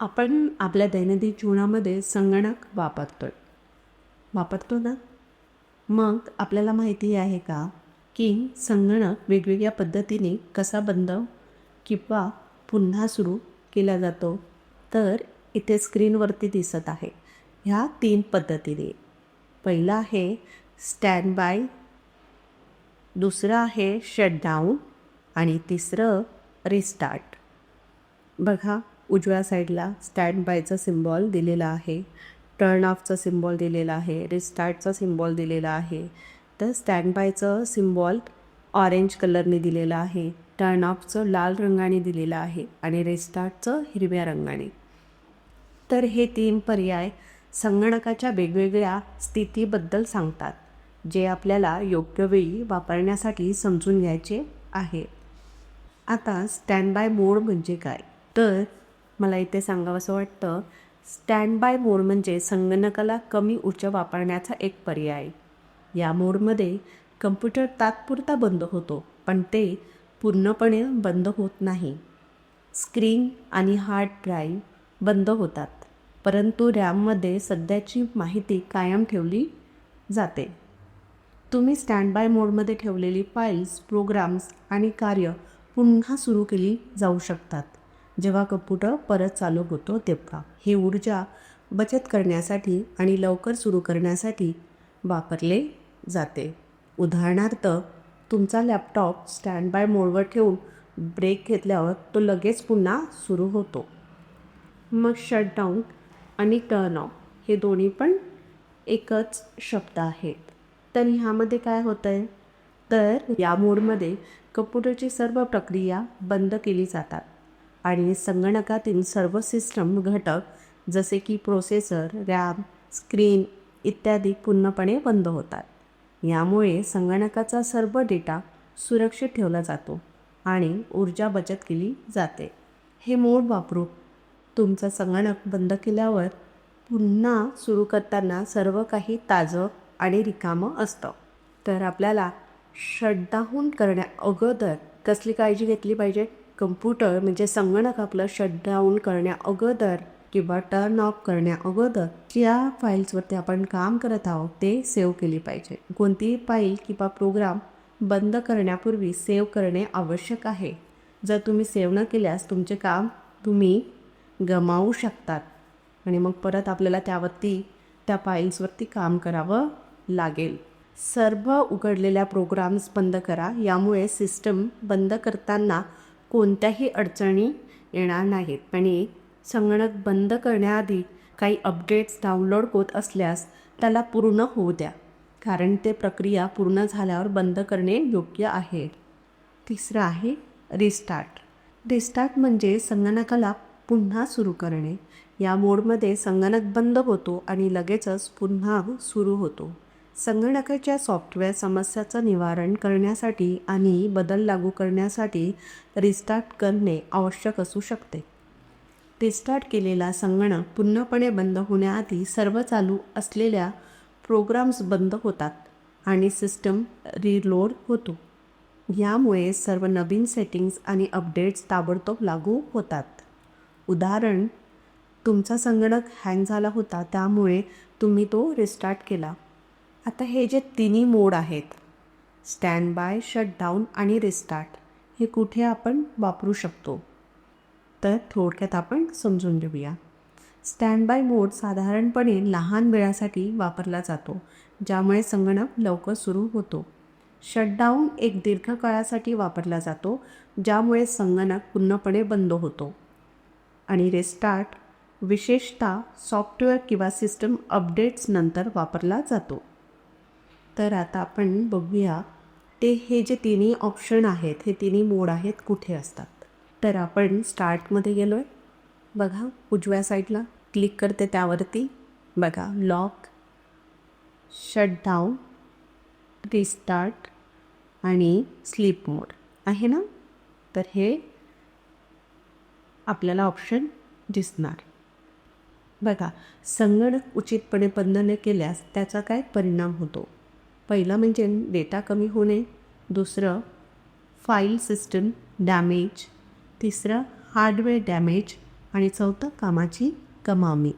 आपण आपल्या दैनंदिन जीवनामध्ये संगणक वापरतो आहे वापरतो ना? मग आपल्याला माहिती आहे का की संगणक वेगवेगळ्या पद्धतीने कसा बंद किंवा पुन्हा सुरू केला जातो? तर इथे स्क्रीनवरती दिसत आहे. ह्या तीन पद्धतीने. पहिलं आहे स्टँड बाय दुसरं आहे शटडाऊन आणि तिसरं रिस्टार्ट. बघा उजव्या साईडला स्टँड बायचा सिम्बॉल दिलेला आहे. टर्न ऑफचा सिम्बॉल दिलेला आहे. रिस्टार्टचा सिम्बॉल दिलेला आहे. तर स्टँड बायचं सिम्बॉल ऑरेंज कलरने दिलेलं आहे. टर्न ऑफचं लाल रंगाने दिलेलं आहे आणि रिस्टार्टचं हिरव्या रंगाने. तर हे तीन पर्याय संगणकाच्या वेगवेगळ्या स्थितीबद्दल सांगतात जे आपल्याला योग्य वेळी वापरण्यासाठी समजून घ्यायचे आहे. आता स्टँड बाय मोड म्हणजे काय? तर मला इथे सांगावंसं वाटतं स्टँड बाय मोड म्हणजे संगणकाला कमी उच्च वापरण्याचा एक पर्याय. या मोडमध्ये कम्प्युटर तात्पुरता बंद होतो पण ते पूर्णपणे बंद होत नाही. स्क्रीन आणि हार्ड ड्राईव्ह बंद होतात परंतु रॅममध्ये सध्याची माहिती कायम ठेवली जाते. तुम्ही स्टँड बाय मोडमध्ये ठेवलेली फाईल्स प्रोग्राम्स आणि कार्य पुन्हा सुरू केली जाऊ शकतात. जेव्हा कम्प्युटर परत चालू होतो तेव्हा ही ऊर्जा बचत करण्यासाठी आणि लवकर सुरू करण्यासाठी वापरले जाते. उदाहरणार्थ तुमचा लॅपटॉप स्टँड बाय मोडवर ठेवून ब्रेक घेतल्यावर तो लगेच पुन्हा सुरू होतो. मग शटडाऊन आणि टर्न ऑफ हे दोन्ही पण एकच शब्द आहेत. तर ह्यामध्ये काय होतं आहे तर या मोडमध्ये कम्प्युटरची सर्व प्रक्रिया बंद केली जातात. आणि संगणकातील सर्व सिस्टम घटक जसे की प्रोसेसर रॅम स्क्रीन इत्यादी पूर्णपणे बंद होतात. यामुळे संगणकाचा सर्व डेटा सुरक्षित ठेवला जातो आणि ऊर्जा बचत केली जाते. हे मोड वापरून तुमचा संगणक बंद केल्यावर पुन्हा सुरू करताना सर्व काही ताजं आणि रिकामं असतं. तर आपल्याला शटडाऊन करण्या अगोदर कसली काळजी घेतली पाहिजे? कम्प्युटर म्हणजे संगणक आपलं शटडाऊन करण्या अगोदर किंवा टर्न ऑफ करण्या अगोदर ज्या फाईल्सवरती आपण काम करत आहोत ते सेव्ह केली पाहिजे. कोणतीही फाईल किंवा प्रोग्राम बंद करण्यापूर्वी सेव्ह करणे आवश्यक आहे. जर तुम्ही सेव्ह न केल्यास तुमचे काम तुम्ही गमावू शकतात आणि मग परत आपल्याला त्यावरती त्या फाईल्सवरती काम करावं लागेल. सर्व उघडलेल्या प्रोग्राम्स बंद करा. यामुळे सिस्टम बंद करताना कोणत्याही अडचणी येणार नाहीत. आणि संगणक बंद करण्याआधी काही अपडेट्स डाउनलोड होत असल्यास त्याला पूर्ण होऊ द्या कारण ते प्रक्रिया पूर्ण झाल्यावर बंद करणे योग्य आहे. तिसरं आहे रिस्टार्ट रिस्टार्ट म्हणजे संगणकाला पुन्हा सुरू करणे. या मोडमध्ये संगणक बंद होतो आणि लगेचच पुन्हा सुरू होतो. संगणकाच्या सॉफ्टवेअर समस्याचं निवारण करण्यासाठी आणि बदल लागू करण्यासाठी रिस्टार्ट करणे आवश्यक असू शकते. रिस्टार्ट केलेला संगणक पूर्णपणे बंद होण्याआधी सर्व चालू असलेल्या प्रोग्राम्स बंद होतात आणि सिस्टम रिलोड होतो. यामुळे सर्व नवीन सेटिंग्स आणि अपडेट्स ताबडतोब लागू होतात. उदाहरण तुमचा संगणक हँग झाला होता त्यामुळे तुम्ही तो रिस्टार्ट केला. आता हे जे तिन्ही मोड आहेत स्टँड बाय शटडाऊन आणि रिस्टार्ट हे कुठे आपण वापरू शकतो? तर थोडक्यात आपण समजून घेऊया. स्टँड बाय मोड साधारणपणे लहान वेळासाठी वापरला जातो ज्यामुळे संगणक लवकर सुरू होतो. शटडाऊन एक दीर्घकाळासाठी वापरला जातो ज्यामुळे संगणक पूर्णपणे बंद होतो. आणि रिस्टार्ट विशेषतः सॉफ्टवेअर किंवा सिस्टम अपडेट्स नंतर वापरला जातो. तर आता आपण बघूया ते हे जे तिन्ही ऑप्शन आहेत हे तिन्ही मोड आहेत कुठे असतात? तर आपण स्टार्टमध्ये गेलो आहे बघा उजव्या साईडला क्लिक करते त्यावरती. बघा लॉक शटडाऊन रिस्टार्ट आणि स्लीप मोड आहे ना? तर हे आपल्याला ऑप्शन दिसणार. बघा संगणक उचितपणे बंधने न केल्यास त्याचा काय परिणाम होतो? पहिलं म्हणजे डेटा कमी होणे दुसरं फाईल सिस्टम डॅमेज तिसरं हार्डवेअर डॅमेज आणि चौथं कामाची कमावणी.